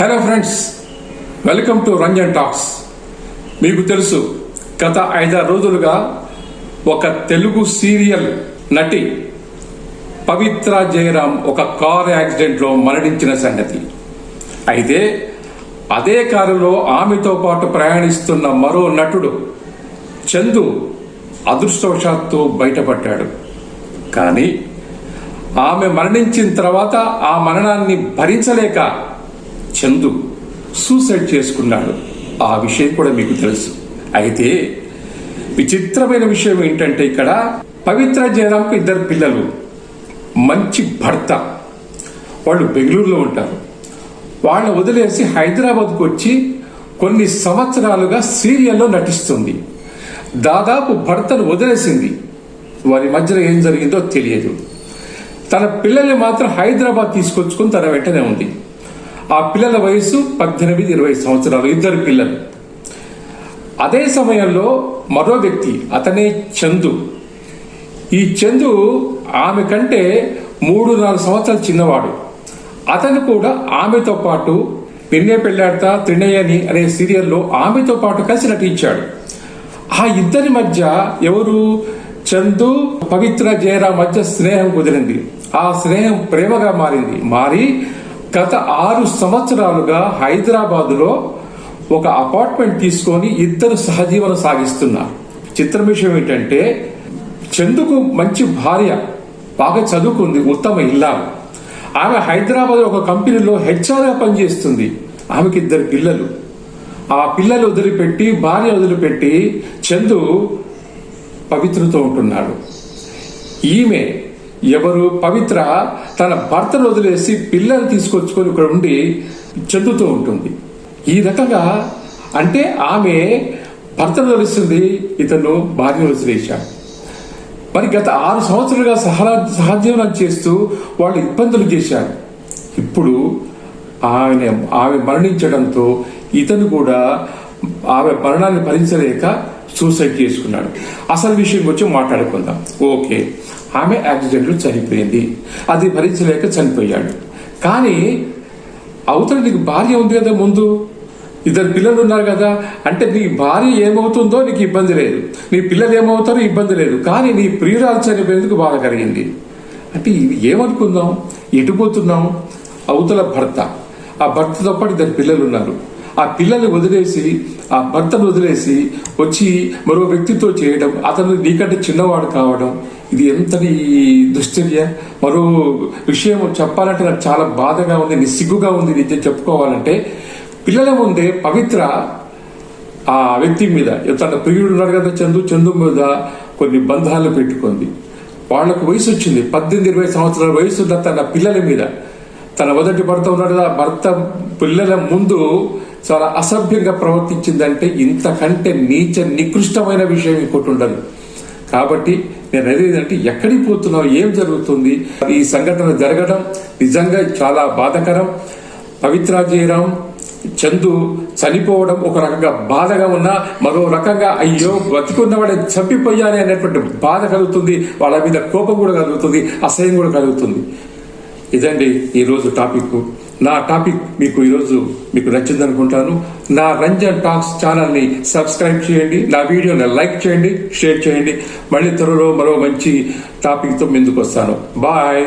Hello friends welcome to Ranjan talks మీకు తెలుసు గత ఐదారు రోజులుగా ఒక తెలుగు సీరియల్ నటి పవిత్ర జయరాం ఒక కార్ యాక్సిడెంట్లో మరణించిన సంగతి. అయితే అదే కారులో ఆమెతో పాటు ప్రయాణిస్తున్న మరో నటుడు చందు అదృష్టవశాత్తు బయటపడ్డాడు. కానీ ఆమె మరణించిన తర్వాత ఆ మరణాన్ని భరించలేక చందు సూసైడ్ చేసుకున్నాడు. ఆ విషయం కూడా మీకు తెలుసు. అయితే విచిత్రమైన విషయం ఏంటంటే ఇక్కడ పవిత్ర జయరాంకు ఇద్దరు పిల్లలు మంచి భర్త. వాళ్ళు బెంగళూరులో ఉంటారు. వాళ్ళని వదిలేసి హైదరాబాద్కు వచ్చి కొన్ని సంవత్సరాలుగా సీరియల్లో నటిస్తుంది. దాదాపు భర్తను వదిలేసింది. వారి మధ్యలో ఏం జరిగిందో తెలియదు. తన పిల్లల్ని మాత్రం హైదరాబాద్ తీసుకొచ్చుకుని తన వెంటనే ఉంది. ఆ పిల్లల వయసు పద్దెనిమిది ఇరవై సంవత్సరాలు. ఇద్దరు పిల్లలు. అదే సమయంలో మరో వ్యక్తి అతనే చందు. ఈ చందు ఆమె కంటే మూడు నాలుగు సంవత్సరాలు చిన్నవాడు. అతను కూడా ఆమెతో పాటు పెన్నే పెళ్ళాడతా త్రినయని అనే సీరియల్లో ఆమెతో పాటు కలిసి నటించాడు. ఆ ఇద్దరి మధ్య ఎవరు? చందు పవిత్ర జయరా మధ్య స్నేహం కుదిరింది. ఆ స్నేహం ప్రేమగా మారింది. మారి గత ఆరు సంవత్సరాలుగా హైదరాబాదులో ఒక అపార్ట్మెంట్ తీసుకొని ఇద్దరు సహజీవనం సాగిస్తున్నారు. చిత్రం విషయం ఏంటంటే చందుకు మంచి భార్య బాగా చదువుకుంది ఉత్తమ ఇల్లాలు. ఆమె హైదరాబాద్ ఒక కంపెనీలో హెచ్ఆర్గా పనిచేస్తుంది. ఆమెకి ఇద్దరు పిల్లలు. ఆ పిల్లలు వదిలిపెట్టి భార్య వదిలిపెట్టి చందు పవిత్రతో ఉంటున్నాడు. ఈమె ఎవరు? పవిత్ర తన భర్తను వదిలేసి పిల్లలు తీసుకొచ్చుకొని ఇక్కడ ఉండి చెందుతూ ఉంటుంది. ఈ రకంగా అంటే ఆమె భర్తను వదిలిస్తుంది ఇతను భార్యను వదిలేశాడు. మరి గత ఆరు సంవత్సరాలుగా సహా సహజీవనం చేస్తూ వాళ్ళు ఇబ్బందులు చేశారు. ఇప్పుడు ఆమె ఆమె మరణించడంతో ఇతను కూడా ఆమె మరణాన్ని భరించలేక సూసైడ్ చేసుకున్నాడు. అసలు విషయం వచ్చి మాట్లాడుకుందాం. ఓకే. ఆమె యాక్సిడెంట్లో చనిపోయింది. అది భరించలేక చనిపోయాడు. కానీ అవతల నీకు భార్య ఉంది కదా ముందు? ఇద్దరు పిల్లలు ఉన్నారు కదా? అంటే నీ భార్య ఏమవుతుందో నీకు ఇబ్బంది లేదు. నీ పిల్లలు ఏమవుతారో ఇబ్బంది లేదు. కానీ నీ ప్రియురాలు చనిపోయేందుకు బాధ కలిగింది. అంటే ఇది ఏమనుకుందాం? ఎటుపోతున్నాం అవతల భర్త. ఆ భర్తతో పాటు ఇద్దరు పిల్లలు ఉన్నారు. ఆ పిల్లల్ని వదిలేసి ఆ భర్తను వదిలేసి వచ్చి మరో వ్యక్తితో చేయడం అతను నీకంటే చిన్నవాడు కావడం ఇది ఎంతటి దుశ్చర్య? మరో విషయం చెప్పాలంటే నాకు చాలా బాధగా ఉంది నిస్సిగ్గుగా ఉంది నిజం చెప్పుకోవాలంటే పిల్లల ముందే పవిత్ర ఆ వ్యక్తి మీద తన ప్రియుడు ఉన్నాడు కదా చందు చందు మీద కొన్ని బంధాలు పెట్టుకుంది. వాళ్ళకు వయసు వచ్చింది పద్దెనిమిది ఇరవై సంవత్సరాల వయసు ఉన్న తన పిల్లల మీద. తన మొదటి భర్త ఉన్నాడు కదా భర్త పిల్లల ముందు చాలా అసభ్యంగా ప్రవర్తించిందంటే ఇంతకంటే నీచ నికృష్టమైన విషయం ఇంకోటి ఉండదు. కాబట్టి నేను అనేది ఎక్కడికి పోతున్నావు? ఏం జరుగుతుంది? ఈ సంఘటన జరగడం నిజంగా చాలా బాధకరం. పవిత్ర జయరాం చందు చనిపోవడం ఒక రకంగా బాధగా ఉన్నా మరో రకంగా అయ్యో బతికున్న వాడిని చంపిపోయాలి అనేటువంటి బాధ కలుగుతుంది. వాళ్ళ మీద కోపం కూడా కలుగుతుంది అసహ్యం కూడా కలుగుతుంది. ఇదండి ఈరోజు టాపిక్. నా టాపిక్ మీకు ఈరోజు మీకు నచ్చింది అనుకుంటాను. నా రంజన్ టాక్స్ ఛానల్ని సబ్స్క్రైబ్ చేయండి. నా వీడియోని లైక్ చేయండి షేర్ చేయండి. మళ్ళీ త్వరలో మరో మంచి టాపిక్తో ముందుకు వస్తాను బాయ్.